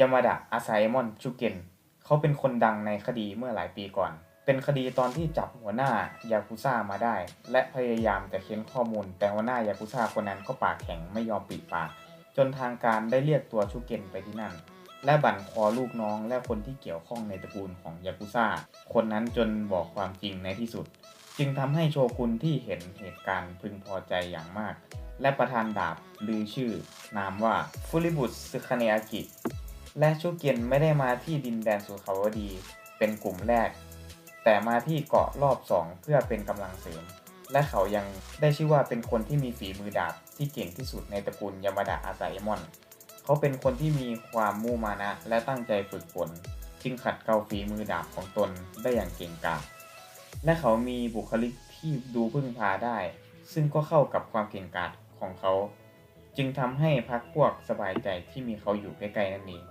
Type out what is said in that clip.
ยามาดะอาไซมอนชูเกนเขาเป็นคนดังในคดีเมื่อหลายปีก่อน เป็นคดีตอนที่จับหัวหน้ายากุซ่ามาได้ และพยายามจะเค้นข้อมูล แต่หัวหน้ายากุซ่าคนนั้นก็ปากแข็งไม่ยอมปิดปาก จนทางการได้เรียกตัวชูเกนไปที่นั่น และบั่นคอลูกน้องและคนที่เกี่ยวข้องในตระกูลของยากุซ่า คนนั้นจนบอกความจริงในที่สุด จึงทำให้โชกุนที่เห็นเหตุการณ์พึงพอใจอย่างมาก และประธานดาบลือชื่อนามว่าฟุริบุตสึคาเนอากิ และชูเกียนไม่ได้มาที่ดินแดนสุขาวดี เป็นกลุ่มแรก แต่มาที่เกาะรอบสองเพื่อเป็นกำลังเสริม และเขายังได้ชื่อว่าเป็นคนที่มีฝีมือดาบที่เก่งที่สุดในตระกูลยามาดะอาไซมอน เขาเป็นคนที่มีความมุ่งมานะและตั้งใจฝึกฝนจึงขัดเกลาฝีมือดาบของตนได้อย่างเก่งกาจและเขามีบุคลิกที่ดูพึ่งพาได้ ซึ่งก็เข้ากับความเก่งกาจของเขา จึงทำให้พักพวกสบายใจที่มีเขาอยู่ใกล้ๆนั่นเอง